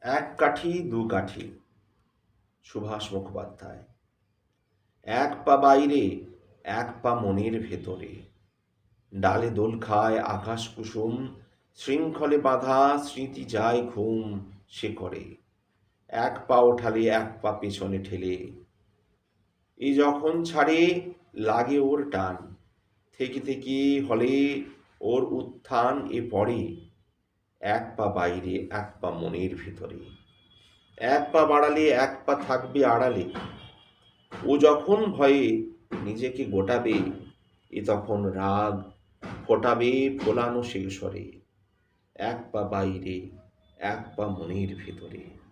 এক কাঠি, দু কাঠি। সুভাষ মুখোপাধ্যায়। এক পা বাইরে, এক পা মনের ভেতরে। ডালে দোল খায় আকাশ কুসুম, শৃঙ্খলে বাঁধা স্মৃতি যায় ঘুম সে করে। এক পা ওঠালে, এক পা পেছনে ঠেলে। এ যখন ছাড়ে, লাগে ওর টান। থেকে থেকে হলে ওর উত্থান এ পড়ে। এক পা বাইরে, এক পা মনের ভিতরে। এক পা বাড়ালে, এক পা থাকবে আড়ালে। ও যখন ভয়ে নিজেকে গোটাবে, এ তখন রাগ ফোটাবে ফোলানো শেষরে এক পা বাইরে, এক পা মনের ভিতরে।